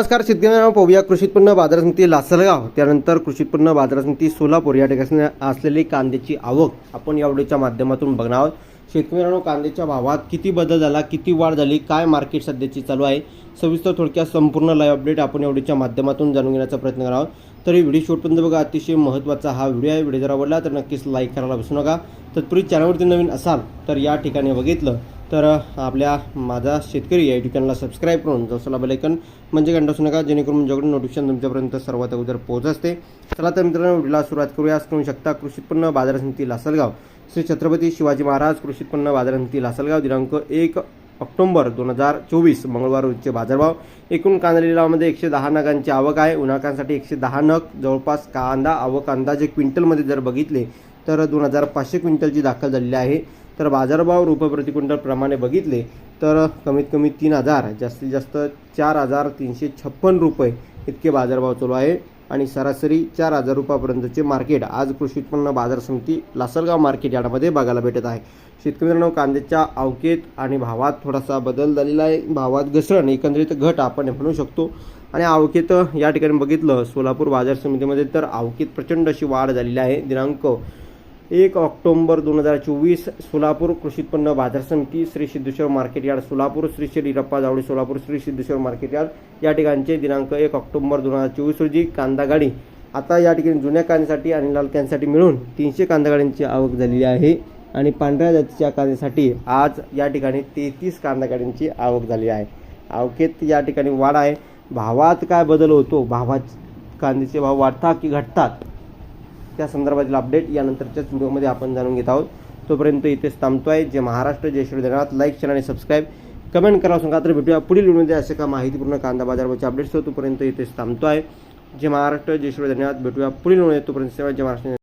नमस्कार शेतकऱ्यांना पाहूया कृषी उत्पन्न बाजार समिती लासलगाव. त्यानंतर कृषी उत्पन्न बाजार समिती सोलापूर. या ठिकाणी असलेली कांद्याची आवक आपण या व्हिडिओच्या माध्यमातून बघणार आहोत. शेतकऱ्यांनो कांद्याच्या भावात किती बदल झाला किती वाढ झाली काय मार्केट सध्याची चालू आहे सविस्तर थोडक्यात संपूर्ण लाईव्ह अपडेट आपण या व्हिडिओच्या माध्यमातून जाणून घेण्याचा प्रयत्न करणार आहोत. तरी व्हिडिओ शेवटपर्यंत बघा अतिशय महत्त्वाचा हा व्हिडिओ आहे. व्हिडिओ जर आवडला तर नक्कीच लाईक करायला विसरू नका. तत्पूर्वी चॅनलवरती नवीन असाल तर या ठिकाणी बघितलं तर आपल्या माझा शेतकरी या यूट्यूब चॅनलला सबस्क्राईब करून जसला बेलायकन म्हणजे घंटा असू नका जेणेकरून माझ्याकडून नोटिफिकेशन तुमच्यापर्यंत सर्वात अगोदर पोहोच असते चला तर मित्रांनो व्हिडिओला सुरुवात करूया. करू शकता कृषी उत्पन्न बाजार समिती लासलगाव. श्री छत्रपती शिवाजी महाराज कृषी उत्पन्न बाजार समिती लासलगाव दिनांक एक ऑक्टोंबर दोन हजार चोवीस मंगळवार रोजचे बाजारभाव. एकूण कांदा लिलावामध्ये एकशे दहा नगांची आवक आहे. उन्हाळकांसाठी एकशे दहा नग जवळपास कांदा आवक अंदाजे क्विंटलमध्ये जर बघितले तर दोन हजार पाचशे क्विंटलची दाखल झालेली आहे. तर बाजारभाव रुपये प्रमाणे बघितले तर कमीत कमी तीन हजार जास्तीत जास्त चार हजार तीनशे छप्पन रुपये इतके बाजारभाव चालू आहे. आणि सरासरी चार हजार रुपयापर्यंतचे मार्केट आज कृषी उत्पन्न बाजार समिती लासलगाव मार्केट यार्डामध्ये बघायला भेटत आहे. शेतकरी मित्रांनो कांद्याच्या अवकेत आणि भावात थोडासा बदल झालेला आहे. भावात घसरण एकंदरीत घट आपण म्हणू शकतो. आणि अवकेत या ठिकाणी बघितलं सोलापूर बाजार समितीमध्ये तर अवकेत प्रचंड अशी वाढ झालेली आहे. दिनांक एक ऑक्टोबर दोन हजार चोवीस सोलापूर कृषी उत्पन्न बाजार समिती Shri Siddheshwar market yard Solapur Shri Shri Rappa Javali Solapur Shri Siddheshwar market yard या ठिकाणचे दिनांक एक ऑक्टोबर दोन हजार चोवीस रोजी कांदा गाडी. आता या ठिकाणी जुन्या कांद्यासाठी आणि लाल कांद्यासाठी मिळून तीनशे कांदा गाड्यांची आवक झालेली आहे आणि पांढऱ्या जातीच्या कांद्यासाठी आज या ठिकाणी तेहतीस कांदा गाड्यांची आवक झाली आहे. आवकेत या ठिकाणी वाढ आहे. भावात काय बदल होतो? भावात कांद्याचे भाव वाढतात की घटतात? त्या संदर्भातील अपडेट यानंतरच्याच व्हिडिओमध्ये आपण जाणून घेत आहोत. तोपर्यंत इथेच थांबतो आहे जे महाराष्ट्र जय श्री देणार लाईक शेअर आणि सबस्क्राईब कमेंट करा सांगा तर भेटूया. पुढील व्हिडिओमध्ये असे का माहितीपूर्ण कांदा बाजारवरचे अपडेट्स तोपर्यंत इथेच थांबतो आहे जे महाराष्ट्र जय श्री धन्यवाद भेटूया पुढील व्हिडिओ तोपर्यंत सेवा जे महाराष्ट्र.